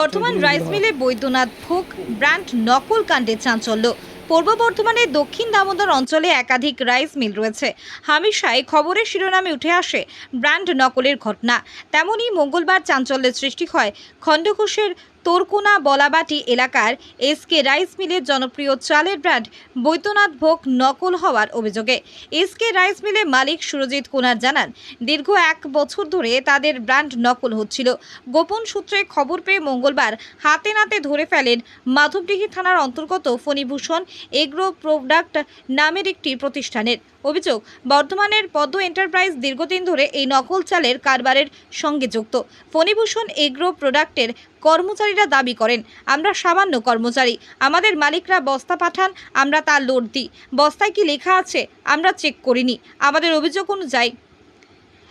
Bardhaman rice মিলে বৈদ্যনাথ ভোগ, brand নকল কাণ্ডে চাঞ্চল্য। পূর্ব বর্ধমানের দক্ষিণ দামোদর অঞ্চলে একাধিক রাইস মিল রয়েছে। হামেশাই খবরের শিরোনামে উঠে আসে ব্র্যান্ড নকলের ঘটনা। তেমনই মঙ্গলবার চাঞ্চল্যের সৃষ্টি হয় খণ্ডঘোষের তোরকোনা বলাবাটি এলাকার এসকে রাইস মিলের জনপ্রিয় চালের ব্র্যান্ড বৈদ্যনাথ ভোগ নকল হওয়ার অভিযোগে এসকে রাইস মিলের মালিক সুরজিৎ কুনার জানান, দীর্ঘ এক বছর ধরে তাদের ব্র্যান্ড নকল হচ্ছিল। গোপন সূত্রে খবর পেয়ে মঙ্গলবার হাতে নাতে ধরে ফেলেন মাধবডিহি থানার অন্তর্গত ফণিভূষণ এগ্রো প্রোডাক্ট নামের একটি প্রতিষ্ঠানের। অভিযোগ, বর্ধমানের পদ্ম এন্টারপ্রাইজ দীর্ঘদিন ধরে এই নকল চালের কারবারের সঙ্গে যুক্ত। ফণিভূষণ এগ্রো প্রোডাক্টের কর্মচারীরা দাবি করেন আমরা সামান্য কর্মচারী। আমাদের মালিকরা বস্তা পাঠান আমরা তার লোড দিই। বস্তায় কি লেখা আছে আমরা চেক করিনি। আমাদের অভিযোগ অনুযায়ী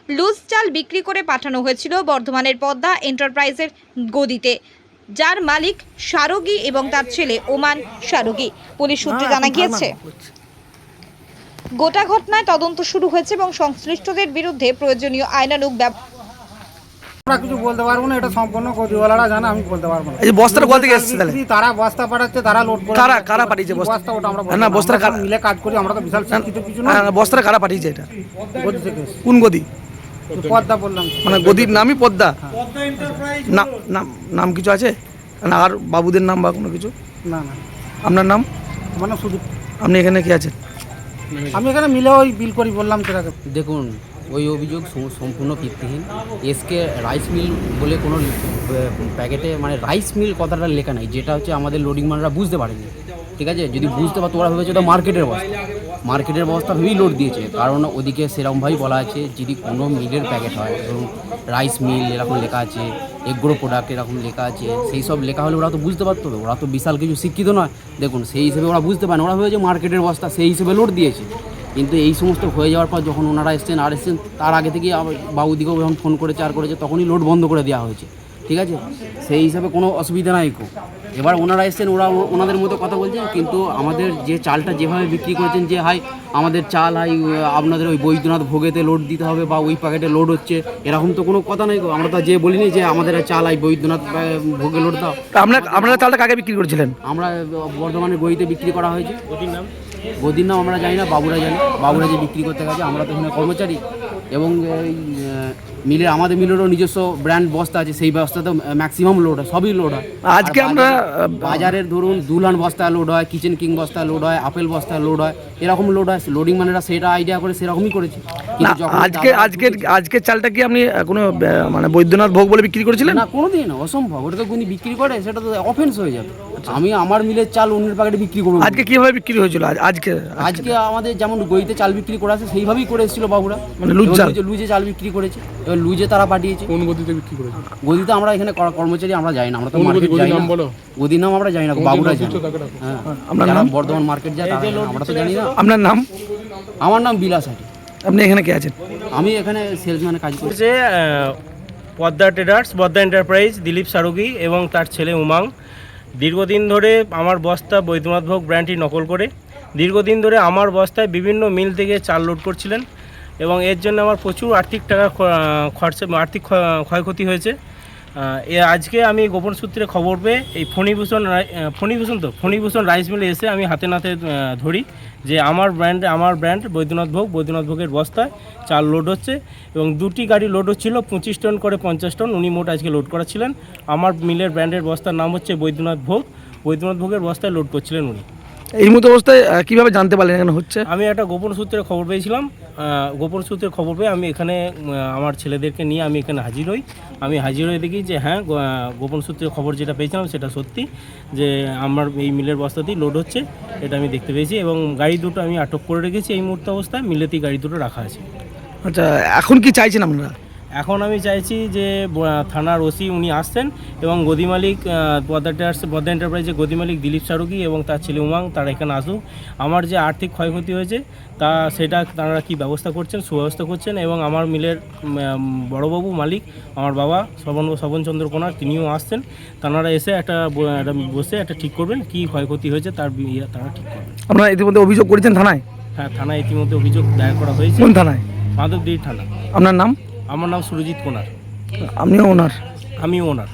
লুজ চাল বিক্রি করে পাঠানো হয়েছিল বর্ধমানের পদ্মা এন্টারপ্রাইজের গদিতে। যার মালিক সারোগী এবং তার ছেলে ওমান সারোগী। পুলিশ সূত্রে জানা গিয়েছে গোটা ঘটনায় তদন্ত শুরু হয়েছে এবং সংশ্লিষ্টদের বিরুদ্ধে প্রয়োজনীয় আইনানুগ আমরা কিছু বলতে পারব না এটা সম্পূর্ণ গদিওয়ালারা জানে আমি বলতে পারব না। এই কোথা থেকে এসেছে তাহলে? তারা বস্তা পাঠাচ্ছে তারা লোড করে কারা- কারা পাঠিয়েছে বস্তা? বস্তা ওটা আমরা না, না, কারা- মিলে কাজ করি আমরা তো বিশাল শিক্ষিত কিছু না হ্যাঁ, কারা পাঠিয়েছে এটা? গদি থেকে কোন গদি? পদ্মা বললাম। মানে গদির নামই পদ্মা? না নাম নাম কিছু আছে? না আর বাবুদের নাম বা কোনো কিছু? না না। আপনার নাম? মানে শুধু আপনি এখানে কি আছেন? আমি এখানে মিলে ওই বিল করি বললাম সেটাকে। দেখুন ওই অভিযোগ সম্পূর্ণ ভিত্তিহীন। এসকে রাইস মিল বলে কোনো প্যাকেটে মানে রাইস মিল কথাটা লেখা নাই, যেটা হচ্ছে আমাদের লোডিং মানরা বুঝতে পারেনি। ঠিক আছে? যদি বুঝতে পারতো ওরা ভেবেছে ওটা মার্কেটের বস্তা মার্কেটের বস্তা ভেবেই লোড দিয়েছে। কারণ ওদিকে সেরকমভাবেই বলা আছে, যদি কোনো মিলের প্যাকেট হয়, ধরুন রাইস মিল এরকম লেখা আছে, এগ্রো প্রোডাক্ট এরকম লেখা আছে, সেই সব লেখা হলে ওরা তো বুঝতে পারতো। তো ওরা তো বিশাল কিছু শিক্ষিত নয়। দেখুন, সেই হিসেবে ওরা বুঝতে পারে ওরা ভেবেছে মার্কেটের বস্তা সেই হিসেবে লোড দিয়েছে। কিন্তু এই সমস্ত হয়ে যাওয়ার পর যখন ওনারা এসছেন আর এসছেন তার আগে থেকেই বাবুদিকেও যখন ফোন করেছে আর করেছে তখনই লোড বন্ধ করে দেওয়া হয়েছে। ঠিক আছে? সেই হিসাবে কোনো অসুবিধা নাই কো এবার ওনারা এসছেন ওরা ওনাদের মতো কথা বলছেন কিন্তু আমাদের যে চালটা যেভাবে বিক্রি করেছেন যে হাই আমাদের চাল হাই আপনাদের ওই বৈদ্যনাথ ভোগেতে লোড দিতে হবে বা ওই প্যাকেটে লোড হচ্ছে এরকম তো কোনো কথা নাই গো আমরা তো যে বলিনি যে আমাদের চাল হাই বৈদ্যনাথ ভোগে লোড দাও। আপনার আপনারা চালটা কাকে বিক্রি করেছিলেন? আমরা বর্ধমানের গইতে বিক্রি করা হয়েছে। নাম? গদির নাম আমরা জানি না, বাবুরা জানি। বাবুরা যে বিক্রি করতে গেছে, আমরা তো এখানে কর্মচারী। এবং এই মিলের আমাদের মিলেরও নিজস্ব ব্র্যান্ড বস্তা আছে সেই বস্তাতে ম্যাক্সিমাম লোড হয় সবই লোড হয়। আজকে আমরা, বাজারের ধরুন দুলান বস্তা লোড হয় কিচেন কিং বস্তা লোড হয় আপেল বস্তা লোড হয় এরকম লোড হয় লোডিং মানেরা সেটা আইডিয়া করে সেরকমই করেছে। আজকে আজকের আজকের চালটা কি আপনি কোনো মানে বৈদ্যনাথ ভোগ বলে বিক্রি করেছিলেন? না কোনোদিন না অসম্ভব। ওটা তো কোনো বিক্রি করে সেটা তো অফেন্স হয়ে যাবে। আমি আমার মিলের চাল অন্যের প্যাকেটে বিক্রি করব। আজকে কীভাবে বিক্রি হয়েছিল? আজ- আজকে আজকে আমাদের যেমন গইতে চাল বিক্রি করা আছে সেইভাবেই করে এসেছিল বাবুরা। মানে চাল? লুজে- লুজে চাল বিক্রি করেছে। এবার লুজে তারা পাঠিয়েছে। কোন গতিতে বিক্রি করেছে? গদিতে আমরা এখানে কর- কর্মচারী আমরা যাই না আমরা তো মার্কেট যাই না। নাম বলো। গদির নাম আমরা যাই না বাবুরা যাই হ্যাঁ আপনার যারা? বর্ধমান মার্কেট যায় তারা জানে, আমরা তো জানি না। আপনার নাম? আমার নাম বিলাস হাটি আপনি এখানে কে আছেন? আমি এখানে সেলসম্যানে কাজ করি। যে আহ, পদ্মা ট্রেডার্স পদ্মা এন্টারপ্রাইজ দিলীপ সারুগি এবং তার ছেলে উমাং। দীর্ঘদিন ধরে আমার বস্তা বৈদ্যনাথ ভোগ ব্র্যান্ডটি নকল করে। দীর্ঘদিন ধরে আমার বস্তায় বিভিন্ন মিল থেকে চাল লোড করছিলেন। এবং এর জন্য আমার প্রচুর আর্থিক টাকা খরচা আর্থিক ক্ষ- ক্ষয়ক্ষতি হয়েছে। এ আজকে আমি গোপন সূত্রে খবর পেয়ে এই ফণিভূষণ ফণিভূষণ তো, ফণিভূষণ রাইস মিলে এসে আমি হাতে নাতে ধরি যে আমার ব্র্যান্ড আমার ব্র্যান্ড বৈদ্যনাথ ভোগ, বৈদ্যনাথ ভোগের বস্তায় চাল লোড হচ্ছে এবং দুটি গাড়ি লোড হচ্ছিল পঁচিশ টন করে পঞ্চাশ টন উনি মোট আজকে লোড করাছিলেন আমার মিলের ব্র্যান্ডের বস্তার নাম হচ্ছে বৈদ্যনাথ ভোগ, বৈদ্যনাথ ভোগের বস্তায় লোড করছিলেন উনি। এই মতো অবস্থায় কীভাবে জানতে পারলেন এখানে হচ্ছে? আমি একটা গোপন সূত্রে খবর পেয়েছিলাম। গোপন সূত্রে খবর পেয়ে আমি এখানে আমার ছেলেদেরকে নিয়ে আমি এখানে হাজির হই। আমি হাজির হয়ে দেখি যে হ্যাঁ গোপন সূত্রে খবর যেটা পেয়েছিলাম সেটা সত্যি যে আমার এই মিলের বস্তাতেই লোড হচ্ছে এটা আমি দেখতে পেয়েছি এবং গাড়ি দুটো আমি আটক করে রেখেছি এই মুহূর্তে অবস্থায়। মিলেতেই গাড়ি দুটো রাখা আছে। আচ্ছা এখন কি চাইছেন আপনারা? এখন আমি চাইছি যে থানার ওসি উনি আসছেন এবং গদি মালিক আহ, পদ্মা এন্টারপ্রাইজের গদি মালিক দিলীপ সারুগি এবং তার ছেলে উমাং তারা এখানে আসুক। আমার যে আর্থিক ক্ষয়ক্ষতি হয়েছে তা সেটা তারা কি ব্যবস্থা করছেন সুব্যবস্থা করছেন এবং আমার মিলের বড়বাবু মালিক আমার বাবা শ্রবণ শ্রবণচন্দ্র কোনার তিনিও আসছেন। তারা এসে একটা বসে একটা ঠিক করবেন কি ক্ষয়ক্ষতি হয়েছে তার তারা ঠিক করবেন। আপনারা ইতিমধ্যে অভিযোগ করেছেন থানায়? হ্যাঁ থানায় ইতিমধ্যে অভিযোগ দায়ের করা হয়েছে। কোন থানায়? মাধবদির থানা। আপনার নাম? আমার নাম সুরজিৎ কোনার। আপনিও ওনার? আমি ওনার।